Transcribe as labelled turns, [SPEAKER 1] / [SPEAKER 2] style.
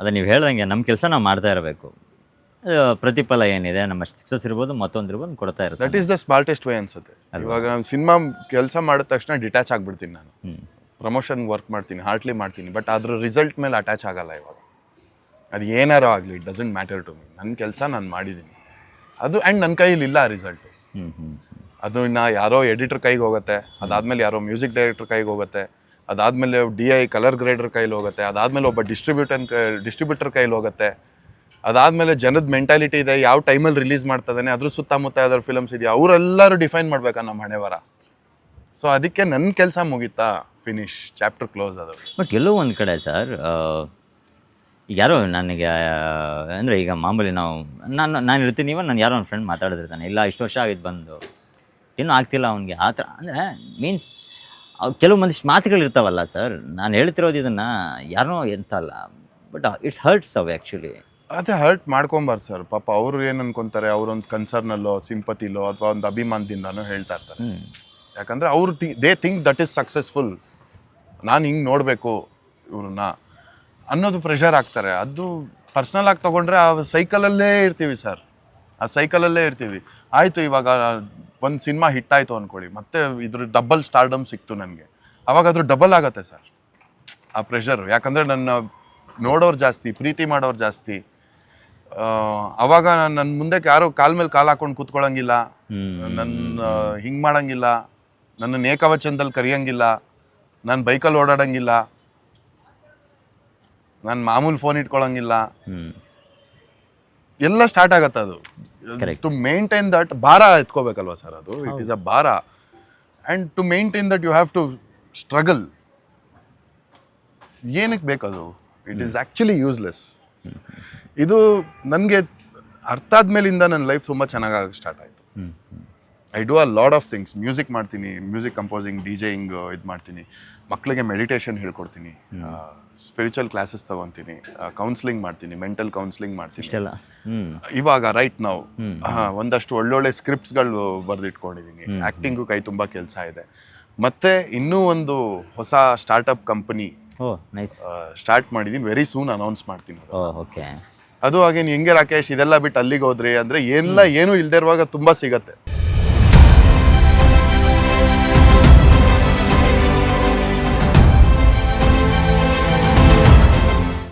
[SPEAKER 1] ಅದೇ ನೀವು ಹೇಳ್ದಂಗೆ ನಮ್ಮ ಕೆಲಸ ನಾವು ಮಾಡ್ತಾ ಇರಬೇಕು. ಪ್ರತಿಫಲ ಏನಿದೆ ನಮ್ಮ ಸಕ್ಸಸ್ ಇರ್ಬೋದು ಮತ್ತೊಂದು ಇರ್ಬೋದು ಕೊಡ್ತಾ
[SPEAKER 2] ದಟ್
[SPEAKER 1] ಇರುತ್ತೆ
[SPEAKER 2] ಈಸ್ ದ ಸ್ಮಾರ್ಟೆಸ್ಟ್ ವೇ ಅನ್ಸುತ್ತೆ. ಇವಾಗ ನಾನು ಸಿನಿಮಾ ಕೆಲಸ ಮಾಡಿದ ತಕ್ಷಣ ಡಿಟ್ಯಾಚ್ ಆಗಿಬಿಡ್ತೀನಿ ನಾನು. ಪ್ರಮೋಷನ್ ವರ್ಕ್ ಮಾಡ್ತೀನಿ ಹಾರ್ಟ್ಲಿ ಮಾಡ್ತೀನಿ ಬಟ್ ಅದ್ರ ರಿಸಲ್ಟ್ ಮೇಲೆ ಅಟ್ಯಾಚ್ ಆಗಲ್ಲ ಇವಾಗ. ಅದು ಏನಾರೋ ಆಗಲಿ it doesn't matter to me ನನ್ನ ಕೆಲಸ ನಾನು ಮಾಡಿದ್ದೀನಿ ಅದು ಆ್ಯಂಡ್ ನನ್ನ ಕೈಯಲ್ಲಿ ಇಲ್ಲ ಆ ರಿಸಲ್ಟ್ ಅದು ನಾ ಯಾರೋ ಎಡಿಟರ್ ಕೈಗೆ ಹೋಗುತ್ತೆ ಅದಾದಮೇಲೆ ಯಾರೋ ಮ್ಯೂಸಿಕ್ ಡೈರೆಕ್ಟರ್ ಕೈಗೆ ಹೋಗುತ್ತೆ. ಅದಾದ್ಮೇಲೆ ಡಿ ಐ ಕಲರ್ ಗ್ರೇಡರ್ ಕೈಲಿ ಹೋಗುತ್ತೆ, ಅದಾದಮೇಲೆ ಒಬ್ಬ ಡಿಸ್ಟ್ರಿಬ್ಯೂಟನ್ ಡಿಸ್ಟ್ರಿಬ್ಯೂಟರ್ ಕೈಲಿ ಹೋಗುತ್ತೆ. ಅದಾದಮೇಲೆ ಜನದ ಮೆಂಟಾಲಿಟಿ ಇದೆ, ಯಾವ ಟೈಮಲ್ಲಿ ರಿಲೀಸ್ ಮಾಡ್ತದಾನೆ, ಅದ್ರ ಸುತ್ತಮುತ್ತ ಯಾವ್ದಾದ್ರು ಫಿಲಮ್ಸ್ ಇದೆಯಾ, ಅವರೆಲ್ಲರೂ ಡಿಫೈನ್ ಮಾಡಬೇಕಾ ನಮ್ಮ ಹಣೆ ಬರ ಸೊ ಅದಕ್ಕೆ ನನ್ನ ಕೆಲಸ ಮುಗೀತಾ ಫಿನಿಶ್ ಚಾಪ್ಟರ್ ಕ್ಲೋಸ್ ಅದು.
[SPEAKER 1] ಬಟ್ ಎಲ್ಲೋ ಒಂದು ಕಡೆ ಸರ್ ಯಾರೋ ನನಗೆ ಅಂದರೆ ಈಗ ಮಾಮೂಲಿ ನಾವು, ನಾನು ನಾನು ಇರ್ತೀನಿ ಇವಾಗ ನಾನು ಯಾರೋ ಒಂದು ಫ್ರೆಂಡ್ ಮಾತಾಡಿದಿರ್ತಾನೆ, ಇಲ್ಲ ಇಷ್ಟು ವರ್ಷ ಆಗಿದ್ದು ಬಂದು, ಇನ್ನೂ ಆಗ್ತಿಲ್ಲ ಅವನಿಗೆ ಆ ಥರ ಅಂದರೆ ಮೀನ್ಸ್ ಕೆಲವು ಮಂದಿಷ್ಟು ಮಾತುಗಳಿರ್ತಾವಲ್ಲ ಸರ್ ನಾನು ಹೇಳ್ತಿರೋದು ಇದನ್ನು ಯಾರೋ ಎಂತ ಅಲ್ಲ ಬಟ್ ಇಟ್ಸ್ ಹರ್ಟ್ಸ್ ಅವ್ ಆ್ಯಕ್ಚುಲಿ
[SPEAKER 2] ಅದೇ ಹರ್ಟ್ ಮಾಡ್ಕೊಂಬಾರ್ದು ಸರ್ ಪಾಪ ಅವರು ಏನು ಅನ್ಕೊಂತಾರೆ ಅವ್ರೊಂದು ಕನ್ಸರ್ನಲ್ಲೋ ಸಿಂಪತಿಲೋ ಅಥವಾ ಒಂದು ಅಭಿಮಾನದಿಂದನೋ ಹೇಳ್ತಾ ಇರ್ತಾರೆ. ಯಾಕಂದರೆ ಅವ್ರು they think that is successful ನಾನು ಹಿಂಗೆ ನೋಡಬೇಕು ಇವ್ರನ್ನ ಅನ್ನೋದು ಪ್ರೆಷರ್ ಆಗ್ತಾರೆ ಅದು ಪರ್ಸ್ನಲ್ ಆಗಿ ತೊಗೊಂಡ್ರೆ ಆ ಸೈಕಲಲ್ಲೇ ಇರ್ತೀವಿ ಸರ್. ಆ ಸೈಕಲಲ್ಲೇ ಇರ್ತೀವಿ. ಆಯಿತು ಇವಾಗ ಒಂದು ಸಿನಿಮಾ ಹಿಟ್ ಆಯಿತು ಅಂದ್ಕೊಳ್ಳಿ ಮತ್ತೆ ಇದ್ರ ಡಬಲ್ ಸ್ಟಾರ್ಡಮ್ ಸಿಕ್ತು ನನಗೆ. ಅವಾಗ ಅದ್ರ ಡಬಲ್ ಆಗತ್ತೆ ಸರ್. ಆ ಪ್ರೆಷರ್ ಯಾಕಂದರೆ ನನ್ನ ನೋಡೋರು ಜಾಸ್ತಿ ಪ್ರೀತಿ ಮಾಡೋರು ಜಾಸ್ತಿ. ಅವಾಗ ನನ್ನ ಮುಂದೆ ಯಾರೋ ಕಾಲ್ ಮೇಲೆ ಕಾಲು ಹಾಕೊಂಡು ಕೂತ್ಕೊಳ್ಳಂಗಿಲ್ಲ ನನ್ನ ಹಿಂಗೆ ಮಾಡಂಗಿಲ್ಲ. ನನ್ನ ಏಕವಚನದಲ್ಲಿ ಕರಿಯಂಗಿಲ್ಲ. ನಾನು ಬೈಕಲ್ಲಿ ಓಡಾಡಂಗಿಲ್ಲ. ನಾನು ಮಾಮೂಲಿ ಫೋನ್
[SPEAKER 1] ಇಟ್ಕೊಳ್ಳಂಗಿಲ್ಲ
[SPEAKER 2] ಎಲ್ಲ ಸ್ಟಾರ್ಟ್ ಆಗತ್ತೆ ಅದು. ಟು ಮೇಂಟೈನ್ ದಟ್ ಭಾರ ಎತ್ಕೋಬೇಕಲ್ವ ಸರ್ ಅದು? ಇಟ್ ಈಸ್ ಅ ಭಾರ. And to maintain that you have to struggle ಏನಕ್ಕೆ ಬೇಕದು? ಇಟ್ ಈಸ್ ಆ್ಯಕ್ಚುಲಿ ಯೂಸ್ಲೆಸ್ ಇದು ನನಗೆ ಅರ್ಥ ಆದ್ಮೇಲಿಂದ ನನ್ನ ಲೈಫ್ ತುಂಬ ಚೆನ್ನಾಗಿ ಸ್ಟಾರ್ಟ್ ಆಯಿತು. I do a lot of things music ಮಾಡ್ತೀನಿ ಮ್ಯೂಸಿಕ್ ಕಂಪೋಸಿಂಗ್ ಡಿ ಜೆಯಿಂಗ್ ಇದು ಮಾಡ್ತೀನಿ. ಮಕ್ಕಳಿಗೆ ಮೆಡಿಟೇಷನ್ ಹೇಳ್ಕೊಡ್ತೀನಿ. ಸ್ಪಿರಿಚುವಲ್ ಕ್ಲಾಸಸ್ ತಗೊತೀನಿ. ಕೌನ್ಸಿಲಿಂಗ್ ಮಾಡ್ತೀನಿ ಮೆಂಟಲ್ ಕೌನ್ಸಿಲಿಂಗ್ ಮಾಡ್ತೀನಿ. ಇವಾಗ ರೈಟ್ ನಾವು. ಒಂದಷ್ಟು ಒಳ್ಳೊಳ್ಳೆ ಸ್ಕ್ರಿಪ್ಟ್ಸ್ಗಳು ಬರೆದಿಟ್ಕೊಂಡಿದ್ದೀನಿ ಆ್ಯಕ್ಟಿಂಗು ಕೈ ತುಂಬ ಕೆಲಸ ಇದೆ. ಮತ್ತೆ ಇನ್ನೂ ಒಂದು ಹೊಸ ಸ್ಟಾರ್ಟ್ಅಪ್ ಕಂಪನಿ ಸ್ಟಾರ್ಟ್ ಮಾಡಿದ್ದೀನಿ ವೆರಿ ಸೂನ್ ಅನೌನ್ಸ್ ಮಾಡ್ತೀನಿ ಅದು ಹಾಗೆ ಹೆಂಗೆ ರಾಕೇಶ್ ಇದೆಲ್ಲ ಬಿಟ್ಟು ಅಲ್ಲಿಗೆ ಹೋದ್ರಿ ಅಂದ್ರೆ ಎಲ್ಲ ಏನೂ ಇಲ್ದೇ ಇರುವಾಗ ತುಂಬಾ ಸಿಗತ್ತೆ.